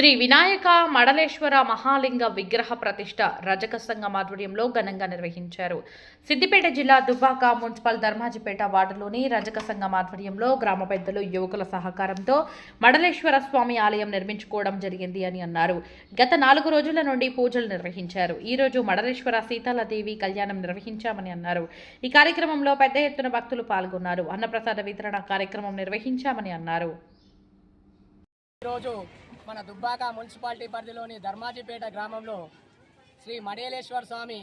శ్రీ వినాయక మడలేశ్వర మహాలింగ విగ్రహ ప్రతిష్ట రజక సంఘం ఆధ్వర్యంలో ఘనంగా నిర్వహించారు. సిద్దిపేట జిల్లా దుబ్బాక మున్సిపల్ ధర్మాజిపేట వార్డులోని రజక సంఘం ఆధ్వర్యంలో గ్రామ పెద్దలు యువకుల సహకారంతో మడలేశ్వర స్వామి ఆలయం నిర్మించుకోవడం జరిగింది అని అన్నారు. గత నాలుగు రోజుల నుండి పూజలు నిర్వహించారు. ఈ రోజు మడలేశ్వర సీతాలదేవి కళ్యాణం నిర్వహించామని అన్నారు. ఈ కార్యక్రమంలో పెద్ద ఎత్తున భక్తులు పాల్గొన్నారు. అన్నప్రసాద వితరణ కార్యక్రమం నిర్వహించామని అన్నారు. ఈరోజు మన దుబ్బాక మున్సిపాలిటీ పరిధిలోని ధర్మాజిపేట గ్రామంలో శ్రీ మడేలేశ్వర స్వామి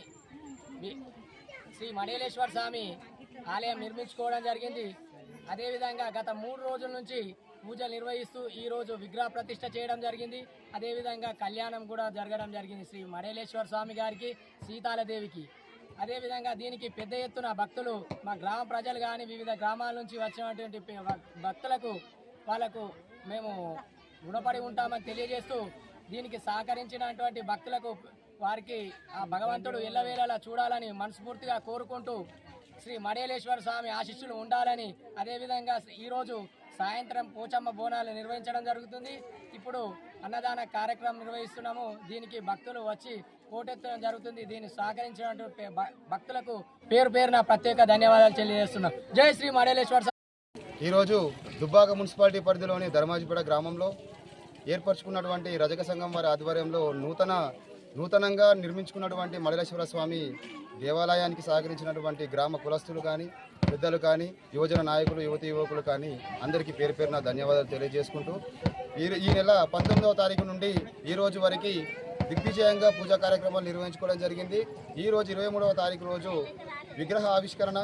శ్రీ మడేలేశ్వర స్వామి ఆలయం నిర్మించుకోవడం జరిగింది. అదేవిధంగా గత మూడు రోజుల నుంచి పూజలు నిర్వహిస్తూ ఈరోజు విగ్రహ ప్రతిష్ట చేయడం జరిగింది. అదేవిధంగా కళ్యాణం కూడా జరగడం జరిగింది శ్రీ మడేలేశ్వర స్వామి గారికి సీతాలదేవికి. అదేవిధంగా దీనికి పెద్ద ఎత్తున భక్తులు మా గ్రామ ప్రజలు కానీ వివిధ గ్రామాల నుంచి వచ్చినటువంటి భక్తులకు వాళ్ళకు మేము రుణపడి ఉంటామని తెలియజేస్తూ దీనికి సహకరించినటువంటి భక్తులకు వారికి ఆ భగవంతుడు ఎల్లవేళలా చూడాలని మనస్ఫూర్తిగా కోరుకుంటూ శ్రీ మడేలేశ్వర స్వామి ఆశీస్సులు ఉండాలని అదేవిధంగా ఈరోజు సాయంత్రం పోచమ్మ బోనాలు నిర్వహించడం జరుగుతుంది. ఇప్పుడు అన్నదాన కార్యక్రమం నిర్వహిస్తున్నాము. దీనికి భక్తులు వచ్చి పోటెత్తడం జరుగుతుంది. దీన్ని సహకరించినటువంటి భక్తులకు పేరు పేరున ప్రత్యేక ధన్యవాదాలు తెలియజేస్తున్నాం. జై శ్రీ మడేలేశ్వర స్వామి. ఈరోజు దుబ్బాక మున్సిపాలిటీ పరిధిలోని ధర్మాజిపేట గ్రామంలో ఏర్పరచుకున్నటువంటి రజక సంఘం వారి ఆధ్వర్యంలో నూతన నూతనంగా నిర్మించుకున్నటువంటి మడలేశ్వర స్వామి దేవాలయానికి సహకరించినటువంటి గ్రామ కులస్తులు కానీ పెద్దలు కానీ యువజన నాయకులు యువతి యువకులు కానీ అందరికీ పేరు పేరున ధన్యవాదాలు తెలియజేసుకుంటూ ఈ ఈ నెల పంతొమ్మిదవ తారీఖు నుండి ఈ రోజు వరకు దిగ్విజయంగా పూజా కార్యక్రమాలు నిర్వహించుకోవడం జరిగింది. ఈ రోజు ఇరవై మూడవ తారీఖు రోజు విగ్రహ ఆవిష్కరణ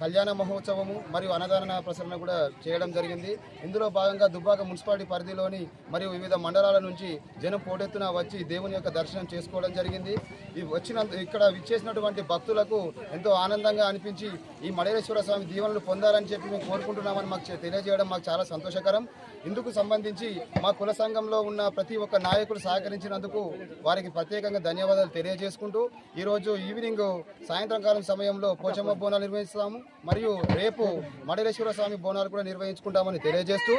కళ్యాణ మహోత్సవము మరియు అన్నదాన ప్రసరణ కూడా చేయడం జరిగింది. ఇందులో భాగంగా దుబ్బాక మున్సిపాలిటీ పరిధిలోని మరియు వివిధ మండలాల నుంచి జనం పోటెత్తున వచ్చి దేవుని యొక్క దర్శనం చేసుకోవడం జరిగింది. ఈ వచ్చిన ఇక్కడ విచ్చేసినటువంటి భక్తులకు ఎంతో ఆనందంగా అనిపించి ఈ మడేశ్వర స్వామి దీవెనలు పొందాలని చెప్పి మేము కోరుకుంటున్నామని మాకు తెలియజేయడం మాకు చాలా సంతోషకరం. ఇందుకు సంబంధించి మా కుల సంఘంలో ఉన్న ప్రతి ఒక్క నాయకులు సహకరించినందుకు వారికి ప్రత్యేకంగా ధన్యవాదాలు తెలియజేసుకుంటూ ఈరోజు ఈవినింగ్ సాయంత్రం కాలం సమయంలో పోచమ్మ బోనాలు నిర్వహిస్తాము. మరియు రేపు మడలేశ్వర స్వామి బోనాలు కూడా నిర్వహించుకుంటామని తెలియజేస్తూ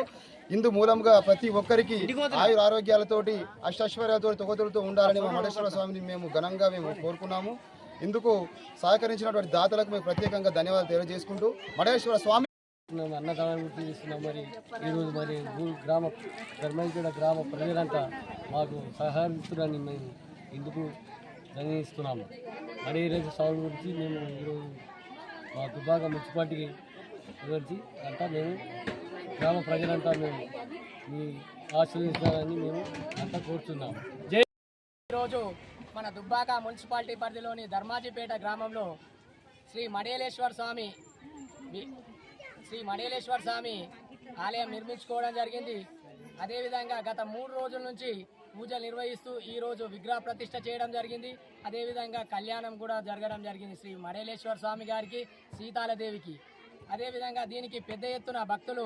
ఇందు మూలంగా ప్రతి ఒక్కరికి ఆయుర ఆరోగ్యాలతోటి అష్టైశ్వర్యాలతో తొగతులతో ఉండాలని మా మడేశ్వర స్వామిని మేము ఘనంగా మేము కోరుకున్నాము. ఇందుకు సహకరించినటువంటి దాతలకు మేము ప్రత్యేకంగా ధన్యవాదాలు తెలియజేసుకుంటూ మడేశ్వర స్వామి అన్నదానం చేస్తున్నాం మరి. ఈరోజు మరి ఊరు గ్రామ ధర్మంపేట గ్రామ ప్రజలంతా మాకు సహకరిస్తున్నారని మేము ఇందుకు ధన్యస్తున్నాము. మరి ఈరోజు స్వామి గురించి మేము ఈరోజు మా దుబాక మున్సిపాలిటీకి గురించి అంతా మేము గ్రామ ప్రజలంతా మేము మీ ఆశీర్వదిస్తారని మేము అంతా కోరుతున్నాము జై ఈరోజు మన దుబ్బాక మున్సిపాలిటీ పరిధిలోని ధర్మాజిపేట గ్రామంలో శ్రీ మడేలేశ్వర స్వామి శ్రీ మడేలేశ్వర స్వామి ఆలయం నిర్మించుకోవడం జరిగింది. అదేవిధంగా గత మూడు రోజుల నుంచి పూజలు నిర్వహిస్తూ ఈ రోజు విగ్రహ ప్రతిష్ట చేయడం జరిగింది. అదేవిధంగా కళ్యాణం కూడా జరగడం జరిగింది శ్రీ మడేలేశ్వర స్వామి గారికి సీతాలదేవికి. అదేవిధంగా దీనికి పెద్ద ఎత్తున భక్తులు